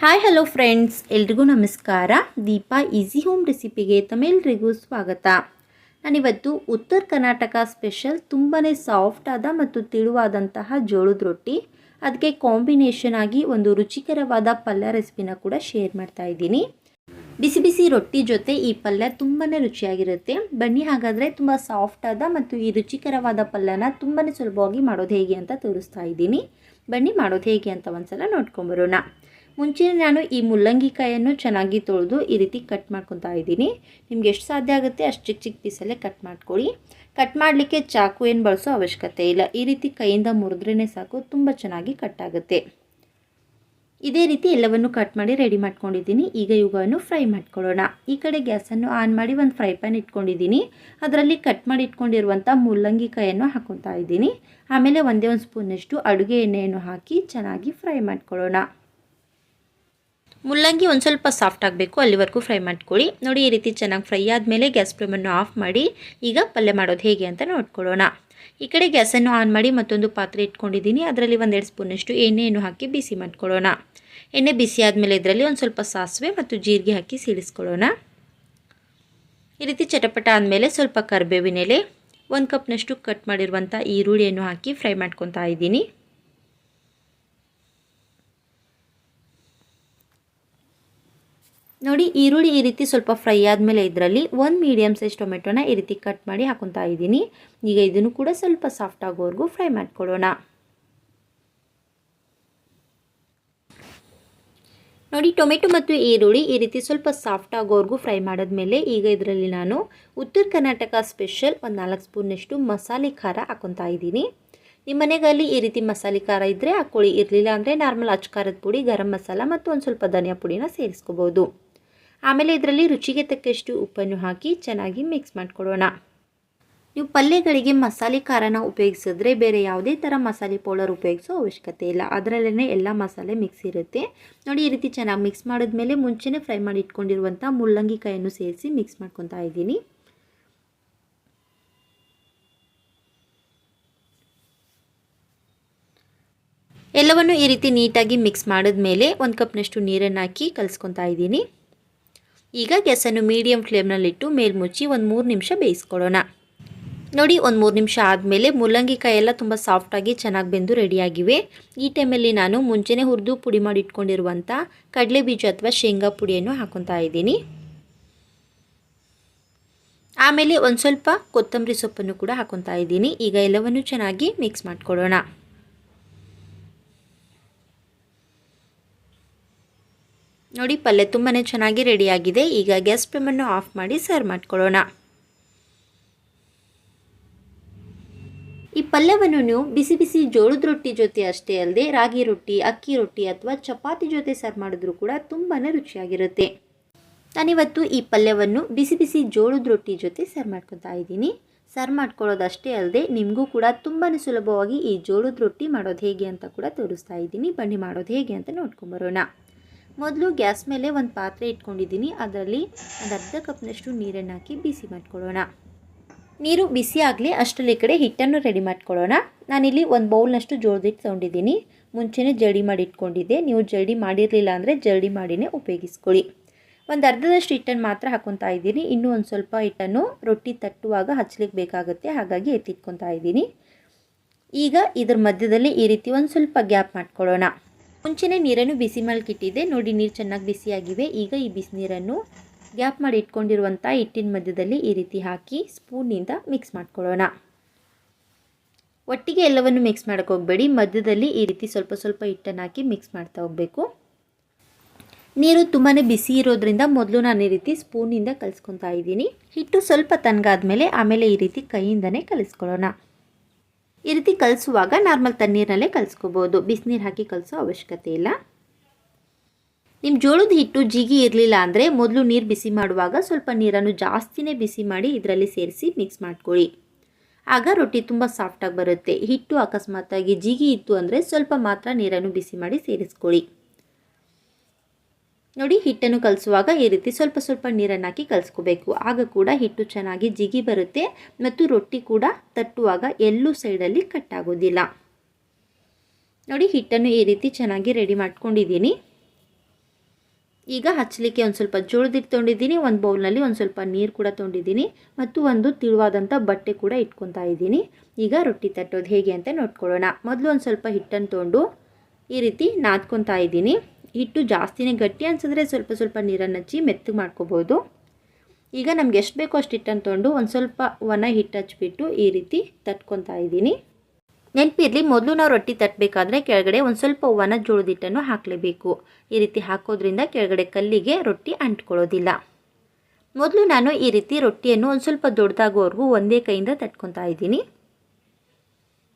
Hi hello friends ಎಲ್ರಿಗೂ ನಮಸ್ಕಾರ. Deepa easy home ರೆಸಿಪಿಗೆ ತಮ್ಮೆಲ್ರಿಗೂ ಸ್ವಾಗತ. ನಾನಿವತ್ತು ಉತ್ತರ ಕರ್ನಾಟಕ ಸ್ಪೆಷಲ್ ತುಂಬಾ ಸಾಫ್ಟ್ ಆದ ಮತ್ತು ತಿಳುವಾದಂತಹ ಜೋಳದ ರೊಟ್ಟಿ. ಅದಕ್ಕೆ ಕಾಂಬಿನೇಷನ್ ಆಗಿ ಒಂದು ರುಚಿಕರವಾದ ಪಲ್ಯ ರೆಸಿಪಿನ ಕೂಡ ಶೇರ್ ಮಾಡ್ತಾ ಇದ್ದೀನಿ. ಬಿಸಿ ಬಿಸಿ ರೊಟ್ಟಿ ಜೊತೆ ಈ ಪಲ್ಯ ತುಂಬಾ ರುಚಿಯಾಗಿರುತ್ತೆ. ಬನ್ನಿ ಹಾಗಾದರೆ ತುಂಬ ಸಾಫ್ಟ್ ಆದ ಮತ್ತು ಈ ರುಚಿಕರವಾದ ಪಲ್ಯನ ತುಂಬಾ ಸುಲಭವಾಗಿ ಮಾಡೋದು ಹೇಗೆ ಅಂತ ತೋರಿಸ್ತಾ ಇದ್ದೀನಿ. ಬನ್ನಿ ಮಾಡೋದು ಹೇಗೆ ಅಂತ ಒಂದ್ಸಲ ನೋಡ್ಕೊಂಬರೋಣ ಮುಂಚೆ ನಾನು ಈ ಮುಲ್ಲಂಗಿಕಾಯನ್ನು ಚೆನ್ನಾಗಿ ತೊಳೆದು ಈ ರೀತಿ ಕಟ್ ಮಾಡ್ಕೊತಾ ಇದ್ದೀನಿ. ನಿಮ್ಗೆ ಎಷ್ಟು ಸಾಧ್ಯ ಆಗುತ್ತೆ ಅಷ್ಟು ಚಿಕ್ಕ ಚಿಕ್ಕ ಪೀಸಲ್ಲೇ ಕಟ್ ಮಾಡ್ಕೊಳ್ಳಿ. ಕಟ್ ಮಾಡಲಿಕ್ಕೆ ಚಾಕು ಏನು ಬಳಸೋ ಅವಶ್ಯಕತೆ ಇಲ್ಲ. ಈ ರೀತಿ ಕೈಯಿಂದ ಮುರಿದ್ರೇ ಸಾಕು, ತುಂಬ ಚೆನ್ನಾಗಿ ಕಟ್ ಆಗುತ್ತೆ. ಇದೇ ರೀತಿ ಎಲ್ಲವನ್ನು ಕಟ್ ಮಾಡಿ ರೆಡಿ ಮಾಡ್ಕೊಂಡಿದ್ದೀನಿ. ಈಗ ಇವುಗಳನ್ನು ಫ್ರೈ ಮಾಡ್ಕೊಳ್ಳೋಣ. ಈ ಕಡೆ ಗ್ಯಾಸನ್ನು ಆನ್ ಮಾಡಿ ಒಂದು ಫ್ರೈ ಪ್ಯಾನ್ ಇಟ್ಕೊಂಡಿದ್ದೀನಿ. ಅದರಲ್ಲಿ ಕಟ್ ಮಾಡಿ ಇಟ್ಕೊಂಡಿರುವಂಥ ಮುಲ್ಲಂಗಿಕಾಯನ್ನು ಹಾಕೊತಾ ಇದ್ದೀನಿ. ಆಮೇಲೆ ಒಂದೇ ಒಂದು ಸ್ಪೂನಷ್ಟು ಅಡುಗೆ ಎಣ್ಣೆಯನ್ನು ಹಾಕಿ ಚೆನ್ನಾಗಿ ಫ್ರೈ ಮಾಡ್ಕೊಳ್ಳೋಣ. ಮುಲ್ಲಂಗಿ ಒಂದು ಸ್ವಲ್ಪ ಸಾಫ್ಟ್ ಆಗಬೇಕು, ಅಲ್ಲಿವರೆಗೂ ಫ್ರೈ ಮಾಡ್ಕೊಳ್ಳಿ. ನೋಡಿ, ಈ ರೀತಿ ಚೆನ್ನಾಗಿ ಫ್ರೈ ಆದಮೇಲೆ ಗ್ಯಾಸ್ ಫ್ಲೇಮನ್ನು ಆಫ್ ಮಾಡಿ, ಈಗ ಪಲ್ಯ ಮಾಡೋದು ಹೇಗೆ ಅಂತ ನೋಡ್ಕೊಳ್ಳೋಣ. ಈ ಕಡೆ ಗ್ಯಾಸನ್ನು ಆನ್ ಮಾಡಿ ಮತ್ತೊಂದು ಪಾತ್ರೆ ಇಟ್ಕೊಂಡಿದ್ದೀನಿ. ಅದರಲ್ಲಿ ಒಂದೆರಡು ಸ್ಪೂನಷ್ಟು ಎಣ್ಣೆಯನ್ನು ಹಾಕಿ ಬಿಸಿ ಮಾಡ್ಕೊಳ್ಳೋಣ. ಎಣ್ಣೆ ಬಿಸಿ ಆದಮೇಲೆ ಇದರಲ್ಲಿ ಒಂದು ಸ್ವಲ್ಪ ಸಾಸಿವೆ ಮತ್ತು ಜೀರಿಗೆ ಹಾಕಿ ಸೀಳಿಸ್ಕೊಳ್ಳೋಣ. ಈ ರೀತಿ ಚಟಪಟ ಆದಮೇಲೆ ಸ್ವಲ್ಪ ಕರಿಬೇವಿನೆಲೆ ಒಂದು ಕಪ್ನಷ್ಟು ಕಟ್ ಮಾಡಿರುವಂಥ ಈರುಳ್ಳಿಯನ್ನು ಹಾಕಿ ಫ್ರೈ ಮಾಡ್ಕೊತಾ ಇದ್ದೀನಿ. ನೋಡಿ ಈರುಳ್ಳಿ ಈ ರೀತಿ ಸ್ವಲ್ಪ ಫ್ರೈ ಆದಮೇಲೆ ಇದರಲ್ಲಿ ಒಂದು ಮೀಡಿಯಮ್ ಸೈಜ್ ಟೊಮೆಟೊನ ಈ ರೀತಿ ಕಟ್ ಮಾಡಿ ಹಾಕೊತಾ ಇದ್ದೀನಿ. ಈಗ ಇದನ್ನು ಕೂಡ ಸ್ವಲ್ಪ ಸಾಫ್ಟ್ ಆಗೋವರೆಗೂ ಫ್ರೈ ಮಾಡ್ಕೊಳ್ಳೋಣ ನೋಡಿ ಟೊಮೆಟೊ ಮತ್ತು ಈರುಳ್ಳಿ ಈ ರೀತಿ ಸ್ವಲ್ಪ ಸಾಫ್ಟ್ ಆಗೋವರೆಗೂ ಫ್ರೈ ಮಾಡಿದ್ಮೇಲೆ ಈಗ ಇದರಲ್ಲಿ ನಾನು ಉತ್ತರ ಕರ್ನಾಟಕ ಸ್ಪೆಷಲ್ ಒಂದು ನಾಲ್ಕು ಸ್ಪೂನಷ್ಟು ಮಸಾಲೆ ಖಾರ ಹಾಕೊತಾ ಇದ್ದೀನಿ. ನಿಮ್ಮ ಮನೆಗಲ್ಲಿ ಈ ರೀತಿ ಮಸಾಲೆ ಖಾರ ಇದ್ದರೆ ಹಾಕ್ಕೊಳ್ಳಿ ಇರಲಿಲ್ಲ ಅಂದರೆ ನಾರ್ಮಲ್ ಅಚ್ಚ ಖಾರದ ಪುಡಿ, ಗರಂ ಮಸಾಲ ಮತ್ತು ಒಂದು ಸ್ವಲ್ಪ ಧನಿಯಾ ಪುಡಿನ ಸೇರಿಸ್ಕೋಬೋದು. ಆಮೇಲೆ ಇದರಲ್ಲಿ ರುಚಿಗೆ ತಕ್ಕಷ್ಟು ಉಪ್ಪನ್ನು ಹಾಕಿ ಚೆನ್ನಾಗಿ ಮಿಕ್ಸ್ ಮಾಡಿಕೊಡೋಣ. ನೀವು ಪಲ್ಯಗಳಿಗೆ ಮಸಾಲೆ ಖಾರನ ಉಪಯೋಗಿಸಿದ್ರೆ ಬೇರೆ ಯಾವುದೇ ಥರ ಮಸಾಲೆ ಪೌಡರ್ ಉಪಯೋಗಿಸೋ ಅವಶ್ಯಕತೆ ಇಲ್ಲ. ಅದರಲ್ಲೇ ಎಲ್ಲ ಮಸಾಲೆ ಮಿಕ್ಸ್ ಇರುತ್ತೆ. ನೋಡಿ, ಈ ರೀತಿ ಚೆನ್ನಾಗಿ ಮಿಕ್ಸ್ ಮಾಡಿದ್ಮೇಲೆ ಮುಂಚೆನೇ ಫ್ರೈ ಮಾಡಿ ಇಟ್ಕೊಂಡಿರುವಂಥ ಮುಳ್ಳಂಗಿ ಕಾಯನ್ನು ಸೇರಿಸಿ ಮಿಕ್ಸ್ ಮಾಡ್ಕೊತಾ ಇದ್ದೀನಿ. ಎಲ್ಲವನ್ನು ಈ ರೀತಿ ನೀಟಾಗಿ ಮಿಕ್ಸ್ ಮಾಡಿದ್ಮೇಲೆ ಒಂದು ಕಪ್ನಷ್ಟು ನೀರನ್ನು ಹಾಕಿ ಕಲಿಸ್ಕೊತಾ ಇದ್ದೀನಿ. ಈಗ ಗ್ಯಾಸನ್ನು ಮೀಡಿಯಂ ಫ್ಲೇಮ್ನಲ್ಲಿಟ್ಟು ಮೇಲ್ಮುಚ್ಚಿ ಒಂದು ಮೂರು ನಿಮಿಷ ಬೇಯಿಸ್ಕೊಳ್ಳೋಣ. ನೋಡಿ, ಒಂದು ಮೂರು ನಿಮಿಷ ಆದಮೇಲೆ ಮೂಲಂಗಿ ಕಾಯೆಲ್ಲ ತುಂಬ ಸಾಫ್ಟಾಗಿ ಚೆನ್ನಾಗಿ ಬೆಂದು ರೆಡಿಯಾಗಿವೆ. ಈ ಟೈಮಲ್ಲಿ ನಾನು ಮುಂಚೆನೆ ಹುರಿದು ಪುಡಿ ಮಾಡಿ ಇಟ್ಕೊಂಡಿರುವಂಥ ಕಡಲೆ ಬೀಜ ಅಥವಾ ಶೇಂಗಾ ಪುಡಿಯನ್ನು ಹಾಕೊತಾ ಇದ್ದೀನಿ. ಆಮೇಲೆ ಒಂದು ಸ್ವಲ್ಪ ಕೊತ್ತಂಬರಿ ಸೊಪ್ಪನ್ನು ಕೂಡ ಹಾಕೊತಾ ಇದ್ದೀನಿ. ಈಗ ಎಲ್ಲವನ್ನು ಚೆನ್ನಾಗಿ ಮಿಕ್ಸ್ ಮಾಡ್ಕೊಳ್ಳೋಣ. ನೋಡಿ, ಪಲ್ಯ ತುಂಬಾ ಚೆನ್ನಾಗಿ ರೆಡಿಯಾಗಿದೆ. ಈಗ ಗ್ಯಾಸ್ ಫ್ಲೇಮನ್ನು ಆಫ್ ಮಾಡಿ ಸರ್ವ್ ಮಾಡ್ಕೊಳ್ಳೋಣ. ಈ ಪಲ್ಯವನ್ನು ನೀವು ಬಿಸಿ ಬಿಸಿ ಜೋಳದ ರೊಟ್ಟಿ ಜೊತೆ ಅಷ್ಟೇ ಅಲ್ಲದೆ, ರಾಗಿ ರೊಟ್ಟಿ, ಅಕ್ಕಿ ರೊಟ್ಟಿ ಅಥವಾ ಚಪಾತಿ ಜೊತೆ ಸರ್ವ್ ಮಾಡಿದ್ರೂ ಕೂಡ ತುಂಬಾ ರುಚಿಯಾಗಿರುತ್ತೆ. ನಾನಿವತ್ತು ಈ ಪಲ್ಯವನ್ನು ಬಿಸಿ ಬಿಸಿ ಜೋಳದ ರೊಟ್ಟಿ ಜೊತೆ ಸರ್ವ್ ಮಾಡ್ಕೊತಾ ಇದ್ದೀನಿ. ಸರ್ವ್ ಮಾಡ್ಕೊಳ್ಳೋದಷ್ಟೇ ಅಲ್ಲದೆ, ನಿಮಗೂ ಕೂಡ ತುಂಬಾ ಸುಲಭವಾಗಿ ಈ ಜೋಳದ ರೊಟ್ಟಿ ಮಾಡೋದು ಹೇಗೆ ಅಂತ ಕೂಡ ತೋರಿಸ್ತಾ ಇದ್ದೀನಿ. ಬನ್ನಿ, ಮಾಡೋದು ಹೇಗೆ ಅಂತ ನೋಡ್ಕೊಂಬರೋಣ. ಮೊದಲು ಗ್ಯಾಸ್ ಮೇಲೆ ಒಂದು ಪಾತ್ರೆ ಇಟ್ಕೊಂಡಿದ್ದೀನಿ. ಅದರಲ್ಲಿ ಒಂದು ಅರ್ಧ ಕಪ್ನಷ್ಟು ನೀರನ್ನು ಹಾಕಿ ಬಿಸಿ ಮಾಡ್ಕೊಳ್ಳೋಣ. ನೀರು ಬಿಸಿ ಆಗಲಿ ಅಷ್ಟರಲ್ಲಿ ಕಡೆ ಹಿಟ್ಟನ್ನು ರೆಡಿ ಮಾಡ್ಕೊಳ್ಳೋಣ. ನಾನಿಲ್ಲಿ ಒಂದು ಬೌಲ್ನಷ್ಟು ಜೋಳದಿಟ್ಟು ತೊಗೊಂಡಿದ್ದೀನಿ. ಮುಂಚೆನೇ ಜಡಿ ಮಾಡಿ ಇಟ್ಕೊಂಡಿದ್ದೆ. ನೀವು ಜಡಿ ಮಾಡಿರಲಿಲ್ಲ ಅಂದರೆ ಜಡಿ ಮಾಡಿನೇ ಉಪಯೋಗಿಸ್ಕೊಳ್ಳಿ. ಒಂದು ಅರ್ಧದಷ್ಟು ಹಿಟ್ಟನ್ನು ಮಾತ್ರ ಹಾಕೊತಾ ಇದ್ದೀನಿ. ಇನ್ನೂ ಒಂದು ಸ್ವಲ್ಪ ಹಿಟ್ಟನ್ನು ರೊಟ್ಟಿ ತಟ್ಟುವಾಗ ಹಚ್ಚಲಿಕ್ಕೆ ಬೇಕಾಗುತ್ತೆ. ಹಾಗಾಗಿ ಎತ್ತಿಟ್ಕೊತಾ ಇದ್ದೀನಿ. ಈಗ ಇದ್ರ ಮಧ್ಯದಲ್ಲಿ ಈ ರೀತಿ ಒಂದು ಸ್ವಲ್ಪ ಗ್ಯಾಪ್ ಮಾಡ್ಕೊಳ್ಳೋಣ. ಮುಂಚೆನೇ ನೀರನ್ನು ಬಿಸಿ ಮಾಡಿಕಿಟ್ಟಿದ್ದೆ ನೋಡಿ, ನೀರು ಚೆನ್ನಾಗಿ ಬಿಸಿಯಾಗಿವೆ. ಈಗ ಈ ಬಿಸಿ ನೀರನ್ನು ಗ್ಯಾಪ್ ಮಾಡಿ ಇಟ್ಕೊಂಡಿರುವಂಥ ಹಿಟ್ಟಿನ ಮಧ್ಯದಲ್ಲಿ ಈ ರೀತಿ ಹಾಕಿ ಸ್ಪೂನಿಂದ ಮಿಕ್ಸ್ ಮಾಡ್ಕೊಳ್ಳೋಣ. ಒಟ್ಟಿಗೆ ಎಲ್ಲವನ್ನು ಮಿಕ್ಸ್ ಮಾಡೋಕ್ಕೆ ಹೋಗಬೇಡಿ. ಮಧ್ಯದಲ್ಲಿ ಈ ರೀತಿ ಸ್ವಲ್ಪ ಸ್ವಲ್ಪ ಹಿಟ್ಟನ್ನು ಹಾಕಿ ಮಿಕ್ಸ್ ಮಾಡ್ತಾ ಹೋಗಬೇಕು. ನೀರು ತುಂಬಾ ಬಿಸಿ ಇರೋದ್ರಿಂದ ಮೊದಲು ನಾನು ಈ ರೀತಿ ಸ್ಪೂನಿಂದ ಕಲಿಸ್ಕೊತಾ ಇದ್ದೀನಿ. ಹಿಟ್ಟು ಸ್ವಲ್ಪ ತನಗಾದ್ಮೇಲೆ ಆಮೇಲೆ ಈ ರೀತಿ ಕೈಯಿಂದನೇ ಕಲಿಸ್ಕೊಳ್ಳೋಣ. ಈ ರೀತಿ ಕಲಿಸುವಾಗ ನಾರ್ಮಲ್ ತಣ್ಣೀರಿನಲ್ಲೇ ಕಲಿಸ್ಕೋಬೋದು. ಬಿಸಿನೀರು ಹಾಕಿ ಕಲಿಸೋ ಅವಶ್ಯಕತೆ ಇಲ್ಲ. ನಿಮ್ಮ ಜೋಳದ ಹಿಟ್ಟು ಜಿಗಿ ಇರಲಿಲ್ಲ ಅಂದರೆ ಮೊದಲು ನೀರು ಬಿಸಿ ಮಾಡುವಾಗ ಸ್ವಲ್ಪ ನೀರನ್ನು ಜಾಸ್ತಿನೇ ಬಿಸಿ ಮಾಡಿ ಇದರಲ್ಲಿ ಸೇರಿಸಿ ಮಿಕ್ಸ್ ಮಾಡ್ಕೊಳ್ಳಿ. ಆಗ ರೊಟ್ಟಿ ತುಂಬ ಸಾಫ್ಟಾಗಿ ಬರುತ್ತೆ. ಹಿಟ್ಟು ಅಕಸ್ಮಾತಾಗಿ ಜಿಗಿ ಇತ್ತು ಅಂದರೆ ಸ್ವಲ್ಪ ಮಾತ್ರ ನೀರನ್ನು ಬಿಸಿ ಮಾಡಿ ಸೇರಿಸ್ಕೊಳ್ಳಿ. ನೋಡಿ, ಹಿಟ್ಟನ್ನು ಕಲಿಸುವಾಗ ಈ ರೀತಿ ಸ್ವಲ್ಪ ಸ್ವಲ್ಪ ನೀರನ್ನು ಹಾಕಿ ಕಲಿಸ್ಕೋಬೇಕು. ಆಗ ಕೂಡ ಹಿಟ್ಟು ಚೆನ್ನಾಗಿ ಜಿಗಿ ಬರುತ್ತೆ ಮತ್ತು ರೊಟ್ಟಿ ಕೂಡ ತಟ್ಟುವಾಗ ಎಲ್ಲೂ ಸೈಡಲ್ಲಿ ಕಟ್ಟಾಗೋದಿಲ್ಲ. ನೋಡಿ, ಹಿಟ್ಟನ್ನು ಈ ರೀತಿ ಚೆನ್ನಾಗಿ ರೆಡಿ ಮಾಡ್ಕೊಂಡಿದ್ದೀನಿ. ಈಗ ಹಚ್ಚಲಿಕ್ಕೆ ಒಂದು ಸ್ವಲ್ಪ ಜೋಳದಿಟ್ಟು ತೊಗೊಂಡಿದ್ದೀನಿ ಒಂದು ಬೌಲ್ನಲ್ಲಿ ಒಂದು ಸ್ವಲ್ಪ ನೀರು ಕೂಡ ತೊಗೊಂಡಿದ್ದೀನಿ ಮತ್ತು ಒಂದು ತಿಳುವಾದಂಥ ಬಟ್ಟೆ ಕೂಡ ಇಟ್ಕೊತಾ ಇದ್ದೀನಿ. ಈಗ ರೊಟ್ಟಿ ತಟ್ಟೋದು ಹೇಗೆ ಅಂತ ನೋಡ್ಕೊಳ್ಳೋಣ. ಮೊದಲು ಒಂದು ಸ್ವಲ್ಪ ಹಿಟ್ಟನ್ನು ತೊಗೊಂಡು ಈ ರೀತಿ ನಾದ್ಕೊತಾ ಇದ್ದೀನಿ. ಹಿಟ್ಟು ಜಾಸ್ತಿನೇ ಗಟ್ಟಿ ಅನಿಸಿದ್ರೆ ಸ್ವಲ್ಪ ಸ್ವಲ್ಪ ನೀರನ್ನು ಹಚ್ಚಿ ಮೆತ್ತಗೆ ಮಾಡ್ಕೋಬೋದು. ಈಗ ನಮ್ಗೆ ಎಷ್ಟು ಬೇಕೋ ಅಷ್ಟು ಹಿಟ್ಟನ್ನು ತೊಗೊಂಡು ಒಂದು ಸ್ವಲ್ಪ ಒಣ ಹಿಟ್ಟು ಹಚ್ಬಿಟ್ಟು ಈ ರೀತಿ ತಟ್ಕೊತಾ ಇದ್ದೀನಿ. ನೆನಪಿರಲಿ, ಮೊದಲು ನಾವು ರೊಟ್ಟಿ ತಟ್ಟಬೇಕಾದ್ರೆ ಕೆಳಗಡೆ ಒಂದು ಸ್ವಲ್ಪ ಒಣ ಜೋಳದ ಹಿಟ್ಟನ್ನು ಹಾಕಲೇಬೇಕು. ಈ ರೀತಿ ಹಾಕೋದ್ರಿಂದ ಕೆಳಗಡೆ ಕಲ್ಲಿಗೆ ರೊಟ್ಟಿ ಅಂಟ್ಕೊಳ್ಳೋದಿಲ್ಲ. ಮೊದಲು ನಾನು ಈ ರೀತಿ ರೊಟ್ಟಿಯನ್ನು ಒಂದು ಸ್ವಲ್ಪ ದೊಡ್ಡದಾಗೋವರೆಗೂ ಒಂದೇ ಕೈಯಿಂದ ತಟ್ಕೊತಾ ಇದ್ದೀನಿ.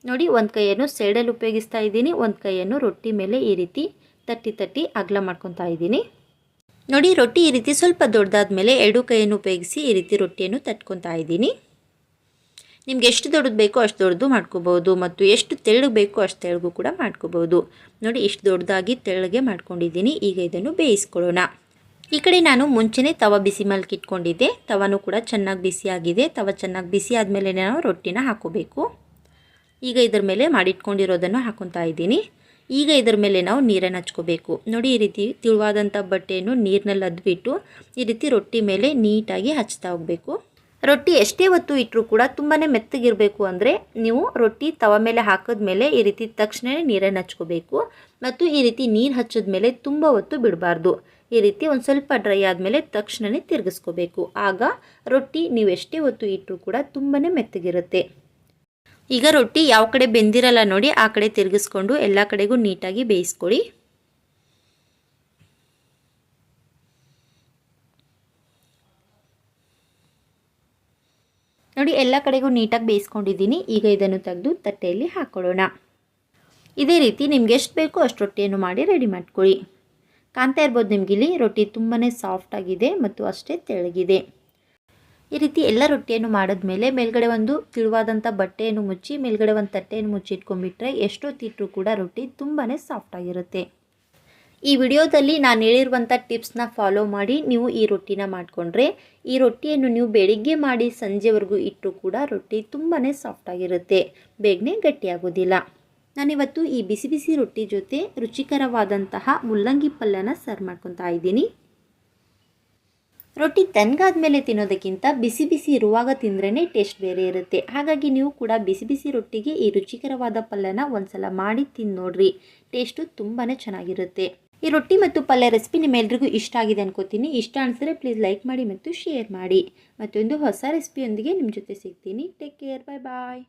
ನೋಡಿ, ಒಂದು ಕೈಯನ್ನು ಸೈಡಲ್ಲಿ ಉಪಯೋಗಿಸ್ತಾ ಇದ್ದೀನಿ, ಒಂದು ಕೈಯನ್ನು ರೊಟ್ಟಿ ಮೇಲೆ ಈ ರೀತಿ ತಟ್ಟಿ ತಟ್ಟಿ ಅಗಲ ಮಾಡ್ಕೊತಾ ಇದ್ದೀನಿ. ನೋಡಿ, ರೊಟ್ಟಿ ಈ ರೀತಿ ಸ್ವಲ್ಪ ದೊಡ್ಡದಾದ ಮೇಲೆ ಎರಡು ಕೈಯನ್ನು ಉಪಯೋಗಿಸಿ ಈ ರೀತಿ ರೊಟ್ಟಿಯನ್ನು ತಟ್ಕೊತಾ ಇದ್ದೀನಿ. ನಿಮ್ಗೆ ಎಷ್ಟು ದೊಡ್ಡದು ಬೇಕೋ ಅಷ್ಟು ದೊಡ್ಡದು ಮಾಡ್ಕೋಬೋದು ಮತ್ತು ಎಷ್ಟು ತೆಳ್ಳಗೆ ಬೇಕೋ ಅಷ್ಟು ತೆಳ್ಳಗೂ ಕೂಡ ಮಾಡ್ಕೋಬೋದು. ನೋಡಿ, ಇಷ್ಟು ದೊಡ್ಡದಾಗಿ ತೆಳ್ಳಗೆ ಮಾಡ್ಕೊಂಡಿದ್ದೀನಿ. ಈಗ ಇದನ್ನು ಬೇಯಿಸ್ಕೊಳ್ಳೋಣ. ಈ ಕಡೆ ನಾನು ಮುಂಚೆನೇ ತವ ಬಿಸಿ ಮಲ್ಕಿಟ್ಕೊಂಡಿದ್ದೆ ತವನೂ ಕೂಡ ಚೆನ್ನಾಗಿ ಬಿಸಿಯಾಗಿದೆ ತವ ಚೆನ್ನಾಗಿ ಬಿಸಿ ಆದಮೇಲೆ ನಾವು ರೊಟ್ಟಿನ ಹಾಕೋಬೇಕು. ಈಗ ಇದ್ರ ಮೇಲೆ ಮಾಡಿಟ್ಕೊಂಡಿರೋದನ್ನು ಹಾಕೊತಾ ಇದ್ದೀನಿ. ಈಗ ಇದರ ಮೇಲೆ ನಾವು ನೀರನ್ನು ಹಚ್ಕೋಬೇಕು. ನೋಡಿ ಈ ರೀತಿ ತಿಳುವಾದಂಥ ಬಟ್ಟೆಯನ್ನು ನೀರಿನಲ್ಲಿ ಅದ್ಬಿಟ್ಟು ಈ ರೀತಿ ರೊಟ್ಟಿ ಮೇಲೆ ನೀಟಾಗಿ ಹಚ್ತಾ ಹೋಗಬೇಕು. ರೊಟ್ಟಿ ಎಷ್ಟೇ ಹೊತ್ತು ಇಟ್ಟರೂ ಕೂಡ ತುಂಬಾ ಮೆತ್ತಗಿರಬೇಕು ಅಂದರೆ ನೀವು ರೊಟ್ಟಿ ತವ ಮೇಲೆ ಹಾಕಿದ ಮೇಲೆ ಈ ರೀತಿ ತಕ್ಷಣವೇ ನೀರನ್ನು ಹಚ್ಕೋಬೇಕು. ಮತ್ತು ಈ ರೀತಿ ನೀರು ಹಚ್ಚಿದ ಮೇಲೆ ತುಂಬ ಹೊತ್ತು ಬಿಡಬಾರ್ದು. ಈ ರೀತಿ ಒಂದು ಸ್ವಲ್ಪ ಡ್ರೈ ಆದಮೇಲೆ ತಕ್ಷಣವೇ ತಿರುಗಿಸ್ಕೋಬೇಕು. ಆಗ ರೊಟ್ಟಿ ನೀವು ಎಷ್ಟೇ ಹೊತ್ತು ಇಟ್ಟರೂ ಕೂಡ ತುಂಬಾ ಮೆತ್ತಗಿರುತ್ತೆ. ಈಗ ರೊಟ್ಟಿ ಯಾವ ಕಡೆ ಬೆಂದಿರಲ್ಲ ನೋಡಿ, ಆ ಕಡೆ ತಿರುಗಿಸ್ಕೊಂಡು ಎಲ್ಲ ಕಡೆಗೂ ನೀಟಾಗಿ ಬೇಯಿಸ್ಕೊಳ್ಳಿ. ನೋಡಿ, ಎಲ್ಲ ಕಡೆಗೂ ನೀಟಾಗಿ ಬೇಯಿಸ್ಕೊಂಡಿದ್ದೀನಿ. ಈಗ ಇದನ್ನು ತೆಗೆದು ತಟ್ಟೆಯಲ್ಲಿ ಹಾಕ್ಕೊಳ್ಳೋಣ ಇದೇ ರೀತಿ ನಿಮ್ಗೆ ಎಷ್ಟು ಬೇಕೋ ಅಷ್ಟು ರೊಟ್ಟಿಯನ್ನು ಮಾಡಿ ರೆಡಿ ಮಾಡ್ಕೊಳ್ಳಿ. ಕಾಣ್ತಾ ಇರ್ಬೋದು ನಿಮಗಿಲ್ಲಿ ರೊಟ್ಟಿ ತುಂಬಾ ಸಾಫ್ಟಾಗಿದೆ ಮತ್ತು ಅಷ್ಟೇ ತೆಳಗಿದೆ ಈ ರೀತಿ ಎಲ್ಲ ರೊಟ್ಟಿಯನ್ನು ಮಾಡಿದ್ಮೇಲೆ ಮೇಲ್ಗಡೆ ಒಂದು ತಿಳುವಾದಂಥ ಬಟ್ಟೆಯನ್ನು ಮುಚ್ಚಿ, ಮೇಲ್ಗಡೆ ಒಂದು ತಟ್ಟೆಯನ್ನು ಮುಚ್ಚಿ ಇಟ್ಕೊಂಡ್ಬಿಟ್ರೆ ಎಷ್ಟೊತ್ತಿಟ್ಟರೂ ಕೂಡ ರೊಟ್ಟಿ ತುಂಬಾ ಸಾಫ್ಟಾಗಿರುತ್ತೆ ಈ ವಿಡಿಯೋದಲ್ಲಿ ನಾನು ಹೇಳಿರುವಂಥ ಟಿಪ್ಸ್ನ ಫಾಲೋ ಮಾಡಿ ನೀವು ಈ ರೊಟ್ಟಿನ ಮಾಡಿಕೊಂಡ್ರೆ ಈ ರೊಟ್ಟಿಯನ್ನು ನೀವು ಬೆಳಿಗ್ಗೆ ಮಾಡಿ ಸಂಜೆವರೆಗೂ ಇಟ್ಟರೂ ಕೂಡ ರೊಟ್ಟಿ ತುಂಬಾ ಸಾಫ್ಟಾಗಿರುತ್ತೆ ಬೇಗನೆ ಗಟ್ಟಿಯಾಗೋದಿಲ್ಲ. ನಾನಿವತ್ತು ಈ ಬಿಸಿ ಬಿಸಿ ರೊಟ್ಟಿ ಜೊತೆ ರುಚಿಕರವಾದಂತಹ ಮುಲ್ಲಂಗಿ ಪಲ್ಯನ ಸರ್ವ್ ಮಾಡ್ಕೊತಾ ಇದ್ದೀನಿ. ರೊಟ್ಟಿ ತನ್ಗಾದ್ಮೇಲೆ ತಿನ್ನೋದಕ್ಕಿಂತ ಬಿಸಿ ಬಿಸಿ ಇರುವಾಗ ತಿಂದ್ರೇ ಟೇಸ್ಟ್ ಬೇರೆ ಇರುತ್ತೆ. ಹಾಗಾಗಿ ನೀವು ಕೂಡ ಬಿಸಿ ಬಿಸಿ ರೊಟ್ಟಿಗೆ ಈ ರುಚಿಕರವಾದ ಪಲ್ಯನ ಒಂದ್ಸಲ ಮಾಡಿ ತಿಂದು ನೋಡ್ರಿ. ಟೇಸ್ಟು ತುಂಬಾ ಚೆನ್ನಾಗಿರುತ್ತೆ. ಈ ರೊಟ್ಟಿ ಮತ್ತು ಪಲ್ಯ ರೆಸಿಪಿ ನಿಮ್ಮೆಲ್ರಿಗೂ ಇಷ್ಟ ಆಗಿದೆ ಅನ್ಕೋತೀನಿ. ಇಷ್ಟ ಅನಿಸಿದ್ರೆ ಪ್ಲೀಸ್ ಲೈಕ್ ಮಾಡಿ ಮತ್ತು ಶೇರ್ ಮಾಡಿ. ಮತ್ತೊಂದು ಹೊಸ ರೆಸಿಪಿಯೊಂದಿಗೆ ನಿಮ್ಮ ಜೊತೆ ಸಿಗ್ತೀನಿ. ಟೇಕ್ ಕೇರ್ ಬಾಯ್ ಬಾಯ್